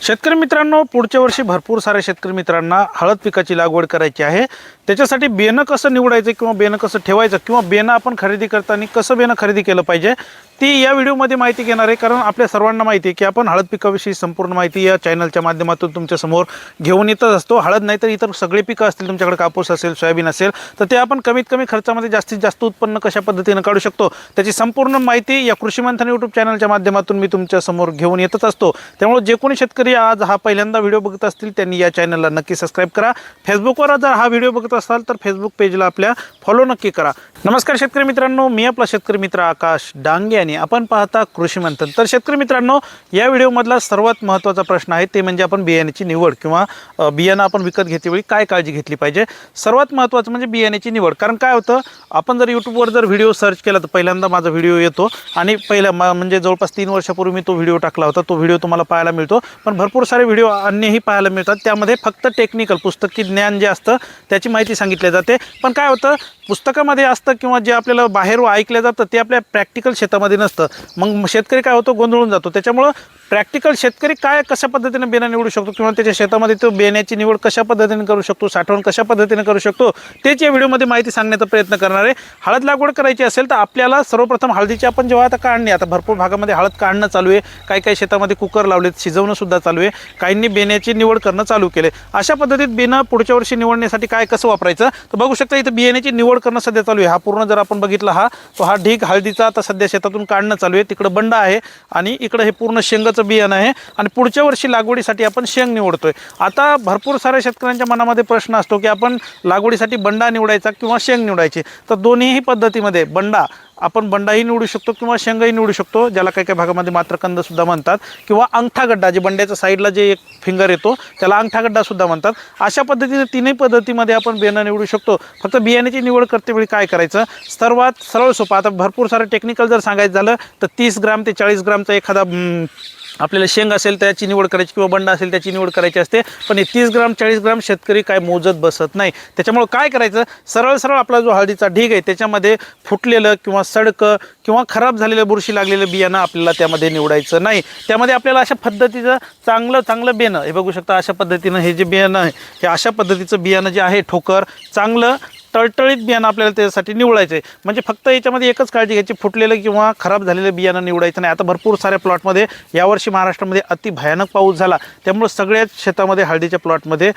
शेतकरी मित्रांनो पुढच्या वर्षी भरपूर साऱ्या शेतकरी मित्रांना हळद पिकाची लागवड करायची आहे. त्याच्यासाठी बेणं कसं निवडायचं किंवा बेणं कसं ठेवायचं किंवा बेणं आपण खरेदी करताना कसं बेणं खरेदी केलं पाहिजे ती या व्हिडिओमध्ये माहिती घेणार आहे. कारण आपल्या सर्वांना माहिती आहे की आपण हळद पिकाविषयी संपूर्ण माहिती या चॅनलच्या माध्यमातून तुमच्यासमोर घेऊन येतच असतो. हळद नाही तर इतर सगळे पिकं असतील तुमच्याकडे कापूस असेल सोयाबीन असेल तर ते आपण कमीत कमी खर्चामध्ये जास्तीत जास्त उत्पन्न कशा पद्धतीनं काढू शकतो त्याची संपूर्ण माहिती या कृषी मंथन यूट्यूब चॅनलच्या माध्यमातून मी तुमच्यासमोर घेऊन येतच असतो. त्यामुळे जे कोणी शेतकरी आज हा पहिल्यांदा व्हिडिओ बघत असतील त्यांनी या चॅनलला नक्की सबस्क्राईब करा. फेसबुकवर जर हा व्हिडिओ बघत असाल तर फेसबुक पेजला आपल्या फॉलो नक्की करा. नमस्कार शेतकरी मित्रांनो मी आपला शेतकरी मित्र आकाश डांगे आणि आपण पाहता कृषी मंथन. तर शेतकरी मित्रांनो या व्हिडिओमधला सर्वात महत्त्वाचा प्रश्न आहे ते म्हणजे आपण बियाण्याची निवड किंवा बियाणं आपण विकत घेतेवेळी काय काळजी घेतली पाहिजे? सर्वात महत्त्वाचं म्हणजे बियाण्याची निवड. कारण काय होतं आपण जर यूट्यूबवर जर व्हिडिओ सर्च केला तर पहिल्यांदा माझा व्हिडिओ येतो. आणि पहिल्या म्हणजे जवळपास तीन वर्षापूर्वी मी तो व्हिडिओ टाकला होता. तो व्हिडिओ तुम्हाला पाहायला मिळतो. पण भरपूर सारे व्हिडिओ अन्यही पाहायला मिळतात. त्यामध्ये फक्त टेक्निकल पुस्तकी ज्ञान जे असतं त्याची माहिती सांगितली जाते. पण काय होतं पुस्तकामध्ये असतं किंवा जे आपल्याला बाहेर ऐकलं जातं ते आपल्या प्रॅक्टिकल शेतामध्ये नसतं. मग शेतकरी काय होतो गोंधळून जातो. त्याच्यामुळं प्रॅक्टिकल शेतकरी काय कशा पद्धतीने बियाणं निवडू शकतो किंवा त्याच्या शेतामध्ये तो बियाण्याची निवड कशा पद्धतीने करू शकतो साठवण कशा पद्धतीने करू शकतो तेच या व्हिडिओमध्ये माहिती सांगण्याचा प्रयत्न करणार आहे. हळद लागवड करायची असेल तर आपल्याला सर्वप्रथम हळदीची आपण जेव्हा आता काढणी आता भरपूर भागामध्ये हळद काढणं चालू आहे. काही काही शेतामध्ये कुकर लावलेत शिजवणंसुद्धा चालू आहे. काहींनी बेण्याची निवड करणं चालू केले अशा पद्धतीत बेणं पुढच्या वर्षी निवडण्यासाठी काय कसं वापरायचं? तर बघू शकता इथं बियाण्याची निवड करणं सध्या चालू आहे. हा पूर्ण जर आपण बघितला हा तो हा ढीग हळदीचा आता सध्या शेतातून काढणं चालू आहे. तिकडं बंड आहे आणि इकडं हे पूर्ण शेंगाचं बियाणं आहे आणि पुढच्या वर्षी लागवडीसाठी आपण शेंग निवडतोय. आता भरपूर साऱ्या शेतकऱ्यांच्या मनामध्ये प्रश्न असतो की आपण लागवडीसाठी बंडा निवडायचा किंवा शेंग निवडायची? तर दोन्हीही पद्धतीमध्ये बंडा आपण बंडाही निवडू शकतो किंवा शेंगाही निवडू शकतो ज्याला काही काही भागामध्ये मात्र सुद्धा म्हणतात. किंवा अंगठा गड्डा जे बंड्याच्या साईडला जे एक फिंगर येतो त्याला अंगठा गड्डा सुद्धा म्हणतात. अशा पद्धतीने तीनही पद्धतीमध्ये आपण बियाणं निवडू शकतो. फक्त बियाण्याची निवड करतेवेळी काय करायचं? सर्वात सरळ सोपं आता भरपूर सारं टेक्निकल जर सांगायचं झालं तर तीस ग्राम ते चाळीस ग्रामचा एखादा आपल्याला शेंग असेल त्याची निवड करायची किंवा बंडा असेल त्याची निवड करायची असते पण हे तीस ग्राम चाळीस ग्राम शेतकरी काय मोजत बसत नाही. त्याच्यामुळं काय करायचं? सरळ सरळ आपला जो हळदीचा ढीग आहे त्याच्यामध्ये फुटलेलं किंवा सडकं किंवा खराब झालेलं बुरशी लागलेलं बियाणं आपल्याला त्यामध्ये निवडायचं नाही. त्यामध्ये आपल्याला अशा पद्धतीचं चांगलं चांगलं बियाणं हे बघू शकता अशा पद्धतीनं हे जे बियाणं आहे हे अशा पद्धतीचं बियाणं जे आहे ठोकर चांगलं टळटळीत बियाणं आपल्याला त्यासाठी निवडायचं आहे म्हणजे फक्त याच्यामध्ये एकच काळजी घ्यायची फुटलेलं किंवा खराब झालेलं बियाणं निवडायचं नाही. आता भरपूर साऱ्या प्लॉटमध्ये यावर्षी महाराष्ट्रामध्ये अति भयानक पाऊस झाला. त्यामुळे सगळ्याच शेतामध्ये हळदीच्या प्लॉटमध्ये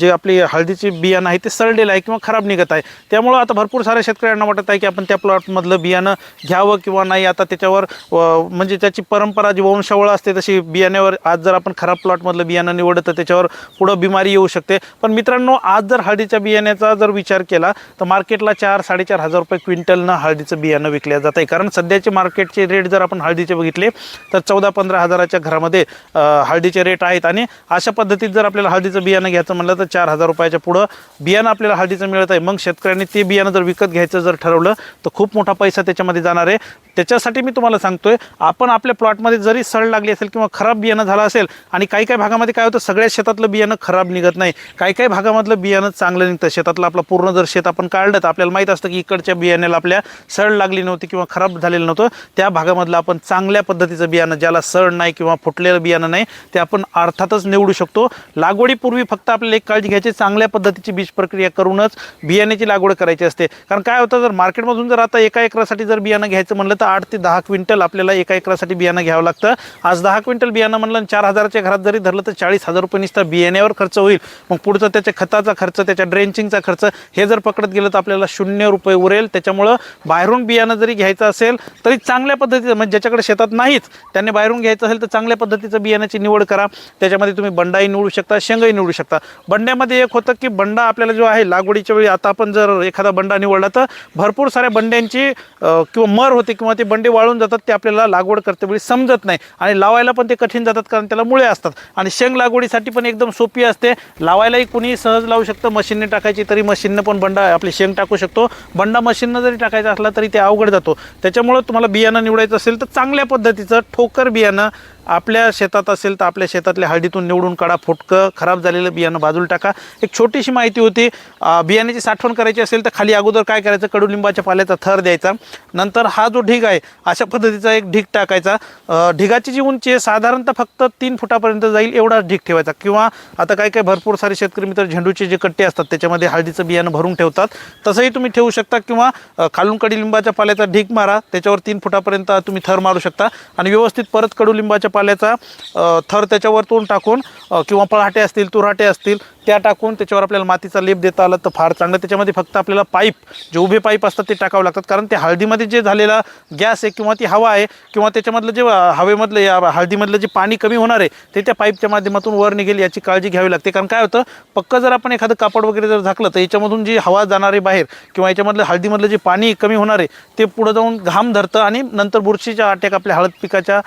जे आपली हळदीची बियाणं आहे ते सडलेलं आहे किंवा खराब निघत आहे. त्यामुळं आता भरपूर साऱ्या शेतकऱ्यांना वाटत आहे की आपण त्या प्लॉटमधलं बियाणं घ्यावं किंवा नाही. आता त्याच्यावर म्हणजे त्याची परंपरा जी वंशावळ असते तशी बियाण्यावर आज जर आपण खराब प्लॉटमधलं बियाणं निवडलं तर त्याच्यावर पुढं बिमारी येऊ शकते. पण मित्रांनो आज जर हळदीच्या बियाण्याचा जर विचार केला तर मार्केटला चार साडेचार हजार रुपये क्विंटलनं हळदीचं बियाणं विकल्या जात आहे कारण सध्याचे मार्केटचे रेट जर आपण हळदीचे बघितले तर चौदा पंधरा हजाराच्या घरामध्ये हळदीचे रेट आहेत. आणि अशा पद्धतीत जर आपल्याला हळदीचं बियाणं घ्यायचं म्हणलं तर चार हजार रुपयाच्या पुढं बियाणं आपल्याला हळदीचं मिळत आहे मग शेतकऱ्यांनी ते बियाणं जर विकत घ्यायचं जर ठरवलं तर खूप मोठा पैसा त्याच्यामध्ये जाणार आहे. त्याच्यासाठी मी तुम्हाला सांगतोय आपण आपल्या प्लॉटमध्ये जरी सड लागली असेल किंवा खराब बियाणं झालं असेल आणि काही काही भागामध्ये काय होतं सगळ्या शेतातलं बियाणं खराब निघत नाही. काही काही भागामधलं बियाणं चांगलं निघतं. शेतातलं आपलं पूर्ण जर शेत आपण काढलं तर आपल्याला माहीत असतं की इकडच्या बियाण्याला आपल्या सड लागली नव्हती किंवा खराब झालेलं नव्हतं. त्या भागामधलं आपण चांगल्या पद्धतीचं बियाणं ज्याला सड नाही किंवा फुटलेलं बियाणं नाही ते आपण अर्थातच निवडू शकतो. लागवडीपूर्वी फक्त आपल्याला एक काळजी घ्यायची चांगल्या पद्धतीची बीज प्रक्रिया करूनच बियाण्याची लागवड करायची असते. कारण काय होतं जर मार्केटमधून जर आता एका एकरासाठी जर बियाणं घ्यायचं म्हणलं तर आठ ते दहा क्विंटल आपल्याला एका एकरासाठी बियाणं घ्यावं लागतं. आज दहा क्विंटल बियाणं म्हणलं चार हजाराच्या घरात जरी धरलं तर चाळीस हजार रुपये नुसता बियाण्यावर खर्च होईल. मग पुढचं त्याच्या खताचा खर्च त्याच्या ड्रेंचिंगचा खर्च हे जर पकडत गेलं तर आपल्याला शून्य रुपये उरेल. त्याच्यामुळं बाहेरून बियाणं जरी घ्यायचं असेल तरी चांगल्या पद्धतीचं म्हणजे ज्याच्याकडे शेतात नाहीच त्यांनी बाहेरून घ्यायचं असेल तर चांगल्या पद्धतीचं बियाण्याची निवड करा. त्याच्यामध्ये तुम्ही बंडाही निवडू शकता शेंगाही निवडू शकता. बंड्यामध्ये एक होतं की बंडा आपल्याला जो आहे लागवडीच्या वेळी आता आपण जर एखादा बंडा निवडला तर भरपूर साऱ्या बंड्यांची किंवा मर होते किंवा ते बंडे वाळून जातात ते आपल्याला लागवड करतेवेळी समजत नाही. आणि लावायला पण ते कठीण जातात कारण त्याला मुळे असतात. आणि शेंग लागवडीसाठी पण एकदम सोपी असते. लावायलाही कुणी सहज लावू शकतं. मशीनने टाकायची तरी मशीननं पण बंडा आपली शेंग टाकू शकतो. बंडा मशीननं जरी टाकायचा असला तरी ते अवघड जातो. त्याच्यामुळं तुम्हाला बियाणं निवडायचं असेल तर चांगल्या पद्धतीचं ठोकर बियाणं आपल्या शेतात असेल तर आपल्या शेतातल्या हळदीतून निवडून काढा फुटकं खराब झालेलं बियाणं बाजूला टाका. एक छोटीशी माहिती होती बियाण्याची साठवण करायची असेल तर खाली अगोदर काय करायचं? कडुलिंबाच्या पाल्याचा थर द्यायचा. नंतर हा जो ढीग ढीग आहे. अशा पद्धतीचा एक ढीग टाकायचा. ढिगाची जी उंची आहे साधारणतः फक्त तीन फुटापर्यंत जाईल एवढा ढीग ठेवायचा. किंवा आता काही काही भरपूर सारे शेतकरी मित्र झेंडूचे जे कट्टे असतात त्याच्यामध्ये हळदीचं बियाणं भरून ठेवतात. तसंही तुम्ही ठेवू शकता किंवा खालून कडुलिंबाच्या पाल्याचा ढीग मारा. त्याच्यावर तीन फुटापर्यंत तुम्ही थर मारू शकता. आणि व्यवस्थित परत कडुलिंबाच्या पाल्याचा थर त्याच्यावर तोंड टाकून किंवा पळाटे असतील तुराटे असतील त्या टाकून त्याच्यावर आपल्याला मातीचा लेप देता आला तर फार चांगलं. त्याच्यामध्ये फक्त आपल्याला पाईप जे उभे पाईप असतात ते टाकावं लागतात. कारण ते हळदीमध्ये जे झालेला गॅस आहे किंवा ती हवा आहे किंवा त्याच्यामधलं जे हवेमधलं या हळदीमधलं जे पाणी कमी होणार आहे ते त्या पाईपच्या माध्यमातून वर निघेल याची काळजी घ्यावी लागते. कारण काय होतं पक्क जर आपण एखादं कापड वगैरे जर झाकलं तर याच्यामधून जी हवा जाणार आहे बाहेर किंवा याच्यामधलं हळदीमधलं जे पाणी कमी होणार आहे ते पुढं जाऊन घाम धरतं आणि नंतर बुरशीच्या अटॅक आपल्या हळद पिकाच्या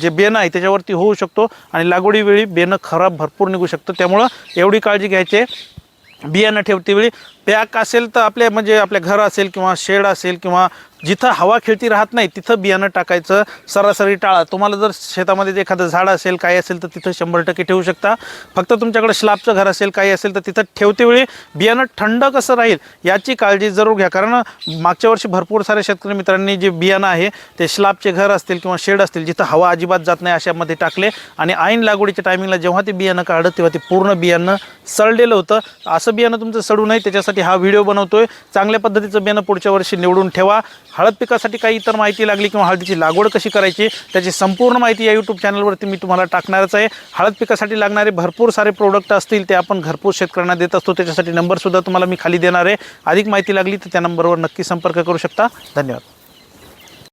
जे बेनं आहे त्याच्यावरती होऊ शकतो आणि लागवडीवेळी बेनं खराब भरपूर निघू शकतं. त्यामुळं एवढी काळजी घ्यायची आहे. बियाणं ठेवते वेळी पॅक असेल तर आपल्या म्हणजे आपल्या घर असेल किंवा शेड असेल किंवा जिथं हवा खेळती राहत नाही तिथं बियाणं टाकायचं सरासरी टाळा. तुम्हाला जर शेतामध्ये एखादं झाड असेल काही असेल तर तिथं शंभर टक्के ठेवू शकता. फक्त तुमच्याकडे स्लॅबचं घर असेल काही असेल तर तिथं ठेवते वेळी बियाणं थंड कसं राहील याची काळजी जरूर घ्या. कारण मागच्या वर्षी भरपूर साऱ्या शेतकरी मित्रांनी जे बियाणं आहे ते स्लॅबचे घर असतील किंवा शेड असतील जिथं हवा अजिबात जात नाही अशामध्ये टाकले. आणि ऐन लागवडीच्या टायमिंगला जेव्हा ते बियाणं काढलं तेव्हा ते पूर्ण बियाणं सडलेलं होतं. असं बियाणं तुमचं सडू नये त्याच्यासाठी हा व्हिडिओ बनवतोय. चांगल्या पद्धतीचं बियाणं पुढच्या वर्षी निवडून ठेवा. हळद पिकासाठी काही इतर माहिती लागली किंवा हळदीची लागवड कशी करायची त्याची संपूर्ण माहिती या यूट्यूब चॅनलवरती मी तुम्हाला टाकणारच आहे. हळद पिकासाठी लागणारे भरपूर सारे प्रोडक्ट असतील ते आपण घरपोच शेतकऱ्यांना देत असतो. त्याच्यासाठी नंबरसुद्धा तुम्हाला मी खाली देणार आहे. अधिक माहिती लागली तर त्या नंबरवर नक्की संपर्क करू शकता. धन्यवाद.